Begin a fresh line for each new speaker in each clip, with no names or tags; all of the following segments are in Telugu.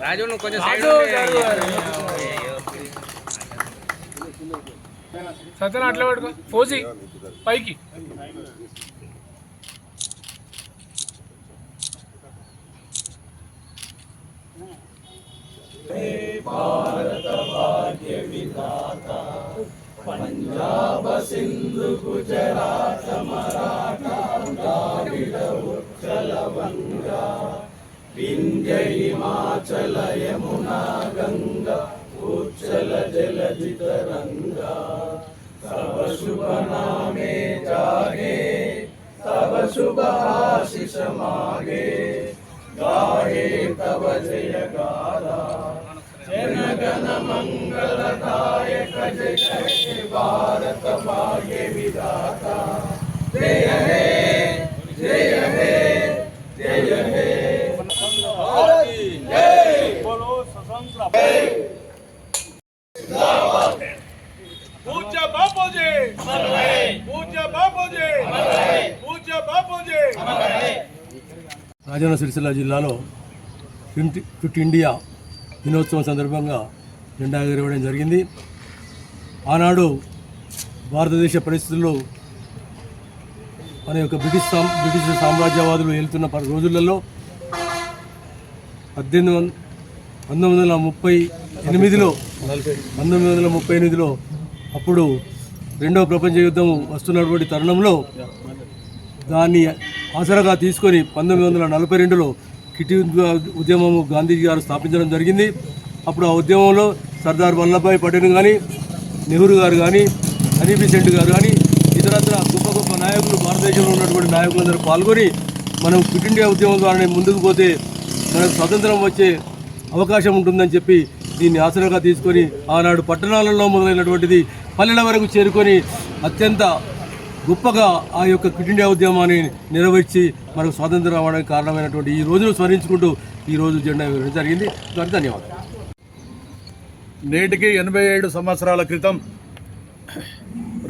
రాజు నువ్వు కొంచెం
సత్యన అట్లా పడుకో. పోసి పైకి. భారత భాగ్య
విధాత పంజాబ సింధు గుజరాత మరాఠా ద్రావిడ ఉచ్చల వంగా వింధ్య హిమాచల యమునా గంగా ఉచ్చల జల జితరంగా తవ శుభ నామే జాగే తవ శుభ ఆశిష మాగే గాయే తవ జయ
పూజ్య బాపూజీ పూజ్య బాపూజీ పూజ్య బాపూజీ
రాజన్న సిరిసిల్ల జిల్లాలో ఫిఫ్ట్ ఫిట్ ఇండియా దినోత్సవం సందర్భంగా జెండా ఎగరవేయడం జరిగింది. ఆనాడు భారతదేశ పరిస్థితుల్లో మన యొక్క బ్రిటిష్ సాం బ్రిటిష్ సామ్రాజ్యవాదులు వెళ్తున్న రోజులలో పద్దెనిమిది వంద పంతొమ్మిది వందల ముప్పై ఎనిమిదిలో పంతొమ్మిది వందల ముప్పై ఎనిమిదిలో అప్పుడు రెండవ ప్రపంచ యుద్ధం వస్తున్నటువంటి తరుణంలో దాన్ని ఆసరాగా తీసుకొని పంతొమ్మిది వందల నలభై రెండులో కిటి ఉద్యమము గాంధీజీ గారు స్థాపించడం జరిగింది. అప్పుడు ఆ ఉద్యమంలో సర్దార్ వల్లభాయ్ పటేల్ కానీ నెహ్రూ గారు కానీ హనీబిసెంట్ గారు కానీ ఇతరత్ర గొప్ప గొప్ప నాయకులు భారతదేశంలో ఉన్నటువంటి నాయకులందరూ పాల్గొని మనం క్విట్ ఇండియా ఉద్యమం ద్వారానే ముందుకు పోతే మనకు స్వతంత్రం వచ్చే అవకాశం ఉంటుందని చెప్పి దీన్ని ఆసరాగా తీసుకొని ఆనాడు పట్టణాలలో మొదలైనటువంటిది పల్లెల వరకు చేరుకొని అత్యంత గొప్పగా ఆ యొక్క క్విట్ ఇండియా ఉద్యమాన్ని నెరవేర్చి మనకు స్వాతంత్రం రావడానికి కారణమైనటువంటి ఈ రోజును స్మరించుకుంటూ ఈ రోజు జెండా వేయడం జరిగింది. దానికి ధన్యవాదాలు.
నేటికి ఎనభై ఏడు సంవత్సరాల క్రితం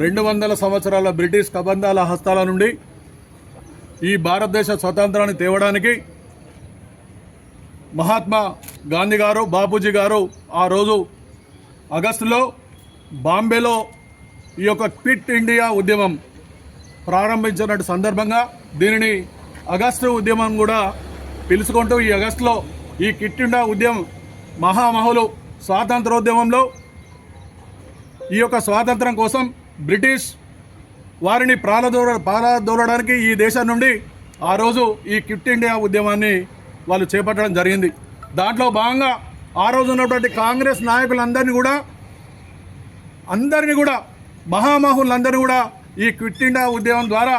రెండు వందల సంవత్సరాల బ్రిటిష్ కబంధాల హస్తాల నుండి ఈ భారతదేశ స్వతంత్రాన్ని తేవడానికి మహాత్మా గాంధీ గారు బాపూజీ గారు ఆ రోజు ఆగస్టులో బాంబేలో ఈ యొక్క క్విట్ ఇండియా ఉద్యమం ప్రారంభించిన సందర్భంగా దీనిని ఆగస్టు ఉద్యమం కూడా పిలుచుకుంటూ ఈ ఆగస్టులో ఈ కిట్టిండా ఉద్యమం మహామహులు స్వాతంత్రోద్యమంలో ఈ యొక్క స్వాతంత్రం కోసం బ్రిటిష్ వారిని ప్రాణదూర ప్రాణదూరడానికి ఈ దేశం నుండి ఆ రోజు ఈ క్విట్ ఇండియా ఉద్యమాన్ని వాళ్ళు చేపట్టడం జరిగింది. దాంట్లో భాగంగా ఆ రోజు ఉన్నటువంటి కాంగ్రెస్ నాయకులందరినీ కూడా అందరినీ కూడా మహామహులందరినీ కూడా ఈ క్విట్ ఇండియా ఉద్యమం ద్వారా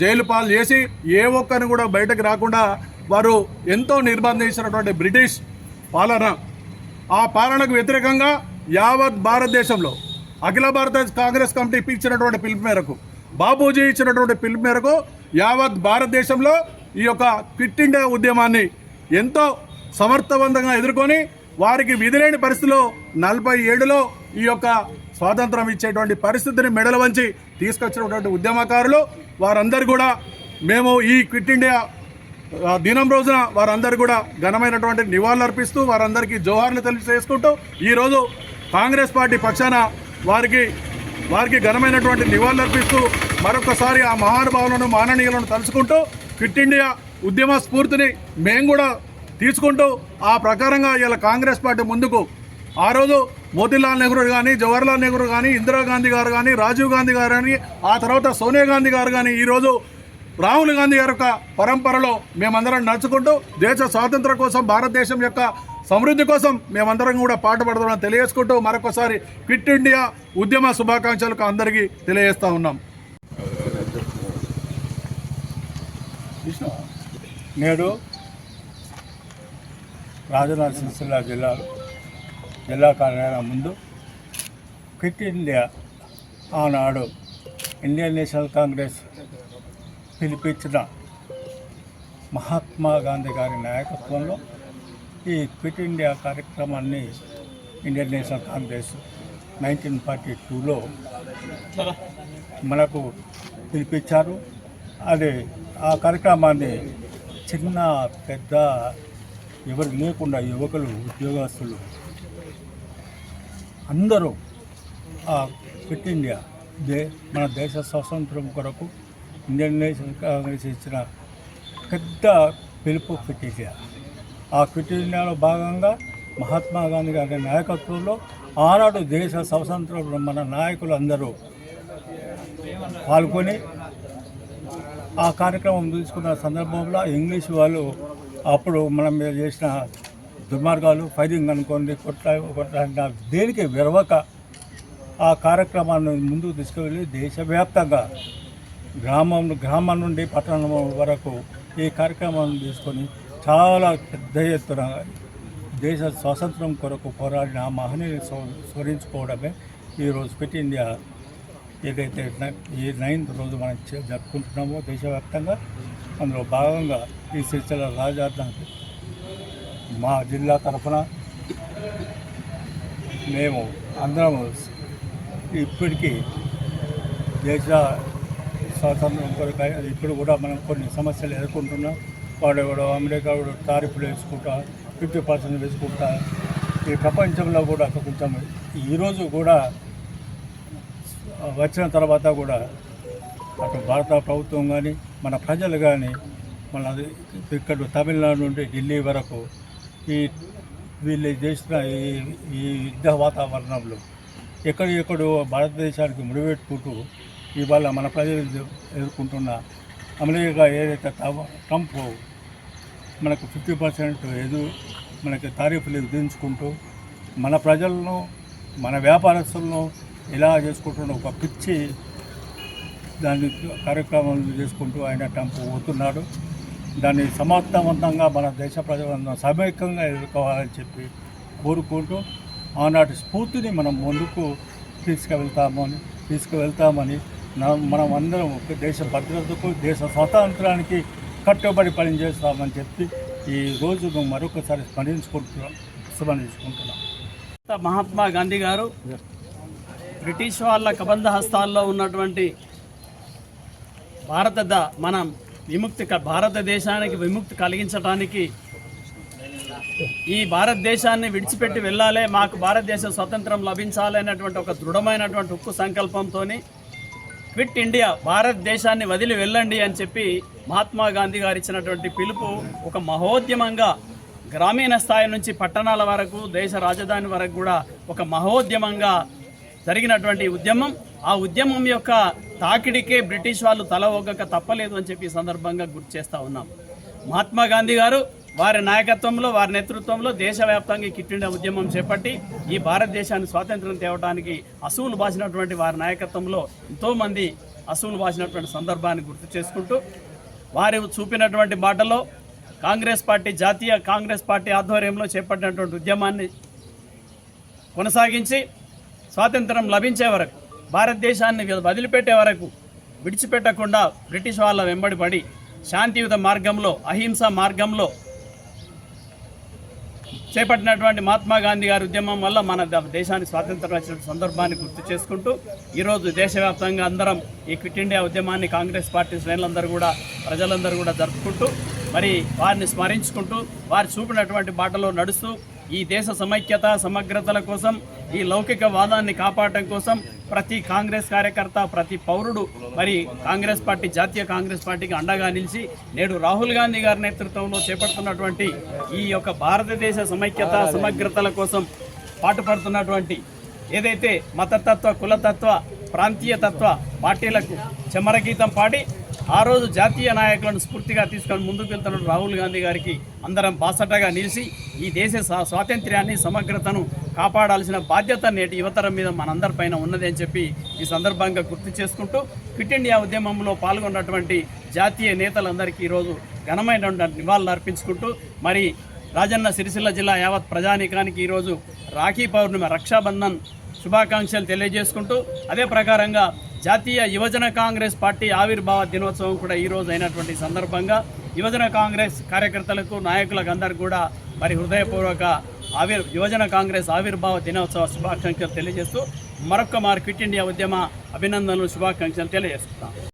జైలు పాలు చేసి ఏ ఒక్కరిని కూడా బయటకు రాకుండా వారు ఎంతో నిర్బంధించినటువంటి బ్రిటిష్ పాలన. ఆ పాలనకు వ్యతిరేకంగా యావత్ భారతదేశంలో అఖిల భారత కాంగ్రెస్ కమిటీ ఇచ్చినటువంటి పిలుపు మేరకు బాబూజీ ఇచ్చినటువంటి పిలుపు మేరకు యావత్ భారతదేశంలో ఈ యొక్క క్విట్ ఇండియా ఉద్యమాన్ని ఎంతో సమర్థవంతంగా ఎదుర్కొని వారికి విధిలేని పరిస్థితిలో నలభై ఏడులో ఈ యొక్క స్వాతంత్రం ఇచ్చేటువంటి పరిస్థితిని మెడల వంచి తీసుకొచ్చినటువంటి ఉద్యమకారులు వారందరూ కూడా మేము ఈ క్విట్ ఇండియా దినం రోజున వారందరూ కూడా ఘనమైనటువంటి నివాళులు అర్పిస్తూ వారందరికీ జోహార్లు తెలియజేసుకుంటూ ఈరోజు కాంగ్రెస్ పార్టీ పక్షాన వారికి వారికి ఘనమైనటువంటి నివాళులు అర్పిస్తూ మరొకసారి ఆ మహానుభావులను మాననీయులను తలుచుకుంటూ క్విట్ ఇండియా ఉద్యమ స్ఫూర్తిని మేము కూడా తీసుకుంటూ ఆ ప్రకారంగా ఇలా కాంగ్రెస్ పార్టీ ముందుకు ఆ రోజు మోతీలాల్ నెహ్రూ కానీ జవహర్లాల్ నెహ్రూ కానీ ఇందిరాగాంధీ గారు కానీ రాజీవ్ గాంధీ గారు కానీ ఆ తర్వాత సోనియా గాంధీ గారు కానీ ఈరోజు రాహుల్ గాంధీ గారి యొక్క పరంపరలో మేమందరం నడుచుకుంటూ దేశ స్వాతంత్రం కోసం భారతదేశం యొక్క సమృద్ధి కోసం మేమందరం కూడా పాటుపడదామని తెలియజేసుకుంటూ మరొకసారి క్విట్ ఇండియా ఉద్యమ శుభాకాంక్షలకు అందరికీ తెలియజేస్తూ ఉన్నాం.
నేడు రాజరాజ సిరిసిల్ల జిల్లా కార్యాలయం ముందు క్విట్ ఇండియా ఆనాడు ఇండియన్ నేషనల్ కాంగ్రెస్ పిలిపించిన మహాత్మా గాంధీ గారి నాయకత్వంలో ఈ క్విట్ ఇండియా కార్యక్రమాన్ని Indian national congress nineteen forty టూలో మనకు పిలిపించారు. అది ఆ కార్యక్రమాన్ని చిన్న పెద్ద ఎవరు లేకుండా యువకులు ఉద్యోగస్తులు అందరూ ఆ క్విట్ ఇండియా దే మన దేశ స్వాతంత్రం కొరకు ఇండియన్ నేషనల్ కాంగ్రెస్ ఇచ్చిన పెద్ద పిలుపు క్విట్ ఇండియా. ఆ క్విట్ ఇండియాలో భాగంగా మహాత్మా గాంధీ గారి నాయకత్వంలో ఆనాడు దేశ స్వాతంత్రం మన నాయకులు అందరూ పాల్గొని ఆ కార్యక్రమం తీసుకున్న సందర్భంలో ఇంగ్లీష్ వాళ్ళు అప్పుడు మనం మీద చేసిన దుర్మార్గాలు ఫైరింగ్ అనుకోండి కొట్ట కొట్ట దేనికి విరవక ఆ కార్యక్రమాన్ని ముందుకు తీసుకువెళ్ళి దేశవ్యాప్తంగా గ్రామం గ్రామం నుండి పట్టణం వరకు ఈ కార్యక్రమాన్ని తీసుకొని చాలా పెద్ద ఎత్తున దేశ స్వాతంత్రం కొరకు పోరాడిన ఆ మహనీయులు స్మరించుకోవడమే ఈరోజు ఫిట్ ఇండియా ఏదైతే ఈ నైన్త్ రోజు మనం జరుపుకుంటున్నామో దేశవ్యాప్తంగా అందులో భాగంగా ఈ సిరిసిల్ల రాజార్థానికి మా జిల్లా తరఫున మేము అందరం ఇప్పటికీ దేశ స్వాతంత్రం కొరకు ఇప్పుడు కూడా మనం కొన్ని సమస్యలు ఎదుర్కొంటున్నాం. వాడు ఎవడో అమెరికా కూడా టారిఫ్లు వేసుకుంటా ఫిఫ్టీ పర్సెంట్ వేసుకుంటా. ఈ ప్రపంచంలో కూడా కొంచెం ఈరోజు కూడా వచ్చిన తర్వాత కూడా అటు భారత ప్రభుత్వం కానీ మన ప్రజలు కానీ మన ఇక్కడ తమిళనాడు నుండి ఢిల్లీ వరకు ఈ వీళ్ళు చేసిన ఈ ఈ యుద్ధ వాతావరణంలో ఎక్కడెక్కడో భారతదేశానికి ముడిపెట్టుకుంటూ ఇవాళ మన ప్రజలు ఎదుర్కొంటున్న అమెరికా ఏదైతే ట్రంప్ మనకు ఫిఫ్టీ పర్సెంట్ ఎదు మనకి తారీఫులు విధించుకుంటూ మన ప్రజలను మన వ్యాపారస్తులను ఇలా చేసుకుంటున్న ఒక పిచ్చి దాన్ని కార్యక్రమాలు చేసుకుంటూ ఆయన ట్రంప్ పోతున్నాడు. దాన్ని సమర్థవంతంగా మన దేశ ప్రజలందరం సమైక్యంగా ఎదుర్కోవాలని చెప్పి కోరుకుంటూ ఆనాటి స్ఫూర్తిని మనం ముందుకు తీసుకువెళ్తామని తీసుకువెళ్తామని మనం అందరం ఒక దేశ భద్రతకు దేశ స్వాతంత్రానికి కట్టుబడి పనిచేస్తామని చెప్పి ఈ రోజును మరొకసారి స్మరించుకుంటున్నాం. స్మరించుకుంటున్నాం.
మహాత్మా గాంధీ గారు బ్రిటిష్ వాళ్ళ కబంధ హస్తాల్లో ఉన్నటువంటి భారత మనం విముక్తి క- భారతదేశానికి విముక్తి కలిగించడానికి ఈ భారతదేశాన్ని విడిచిపెట్టి వెళ్ళాలి మాకు భారతదేశ స్వతంత్రం లభించాలి అనేటువంటి ఒక దృఢమైనటువంటి ఉక్కు సంకల్పంతో క్విట్ ఇండియా భారతదేశాన్ని వదిలి వెళ్ళండి అని చెప్పి మహాత్మా గాంధీ గారు ఇచ్చినటువంటి పిలుపు ఒక మహోద్యమంగా గ్రామీణ స్థాయి నుంచి పట్టణాల వరకు దేశ రాజధాని వరకు కూడా ఒక మహోద్యమంగా జరిగినటువంటి ఉద్యమం. ఆ ఉద్యమం యొక్క తాకిడికే బ్రిటిష్ వాళ్ళు తల ఒగ్గక తప్పలేదు అని చెప్పి సందర్భంగా గుర్తు చేస్తూ ఉన్నాం. మహాత్మా గాంధీ గారు వారి నాయకత్వంలో వారి నేతృత్వంలో దేశవ్యాప్తంగా ఈ ఉద్యమం చేపట్టి ఈ భారతదేశాన్ని స్వాతంత్రం తేవడానికి అసూలు బాసినటువంటి వారి నాయకత్వంలో ఎంతోమంది అసూలు బాసినటువంటి సందర్భాన్ని గుర్తు చేసుకుంటూ వారు చూపినటువంటి బాటలో కాంగ్రెస్ పార్టీ జాతీయ కాంగ్రెస్ పార్టీ ఆధ్వర్యంలో చేపట్టినటువంటి ఉద్యమాన్ని కొనసాగించి స్వాతంత్రం లభించే వరకు భారతదేశాన్ని వదిలిపెట్టే వరకు విడిచిపెట్టకుండా బ్రిటిష్ వాళ్ళ వెంబడి పడి శాంతియుత మార్గంలో అహింస మార్గంలో చేపట్టినటువంటి మహాత్మా గాంధీ గారి ఉద్యమం వల్ల మన దేశాన్ని దేశానికి స్వాతంత్రం వచ్చిన సందర్భాన్ని గుర్తు చేసుకుంటూ ఈరోజు దేశవ్యాప్తంగా అందరం ఈ క్విట్ ఇండియా ఉద్యమాన్ని కాంగ్రెస్ పార్టీ శ్రేణులందరూ కూడా ప్రజలందరూ కూడా జరుపుకుంటూ మరి వారిని స్మరించుకుంటూ వారు చూపినటువంటి బాటలో నడుస్తూ ఈ దేశ సమైక్యత సమగ్రతల కోసం ఈ లౌకిక వాదాన్ని కాపాడటం కోసం ప్రతి కాంగ్రెస్ కార్యకర్త ప్రతి పౌరుడు మరి కాంగ్రెస్ పార్టీ జాతీయ కాంగ్రెస్ పార్టీకి అండగా నిలిచి నేడు రాహుల్ గాంధీ గారి నేతృత్వంలో చేపడుతున్నటువంటి ఈ యొక్క భారతదేశ సమైక్యత సమగ్రతల కోసం పాటుపడుతున్నటువంటి ఏదైతే మతతత్వ కులతత్వ ప్రాంతీయ తత్వ పార్టీలకు చెమరగీతం పాడి ఆ రోజు జాతీయ నాయకులను స్ఫూర్తిగా తీసుకొని ముందుకు వెళ్తున్న రాహుల్ గాంధీ గారికి అందరం బాసటగా నిలిచి ఈ దేశ స్వా- స్వాతంత్ర్యాన్ని సమగ్రతను కాపాడాల్సిన బాధ్యత నేటి యువతరం మీద మనందరిపైన ఉన్నది అని చెప్పి ఈ సందర్భంగా గుర్తు చేసుకుంటూ క్విట్ ఇండియా ఉద్యమంలో పాల్గొన్నటువంటి జాతీయ నేతలందరికీ ఈరోజు ఘనమైన నివాళులు అర్పించుకుంటూ మరి రాజన్న సిరిసిల్ల జిల్లా యావత్ ప్రజానీకానికి ఈరోజు రాఖీ పౌర్ణిమ రక్షాబంధన్ శుభాకాంక్షలు తెలియజేసుకుంటూ అదే ప్రకారంగా జాతీయ యువజన కాంగ్రెస్ పార్టీ ఆవిర్భావ దినోత్సవం కూడా ఈ రోజు అయినటువంటి సందర్భంగా యువజన కాంగ్రెస్ కార్యకర్తలకు నాయకులకు అందరికీ కూడా మరి హృదయపూర్వక ఆవిర్ యువజన కాంగ్రెస్ ఆవిర్భావ దినోత్సవ శుభాకాంక్షలు తెలియజేస్తూ మరొక మారు క్విట్ ఇండియా ఉద్యమ అభినందనలు శుభాకాంక్షలు తెలియజేస్తున్నాం.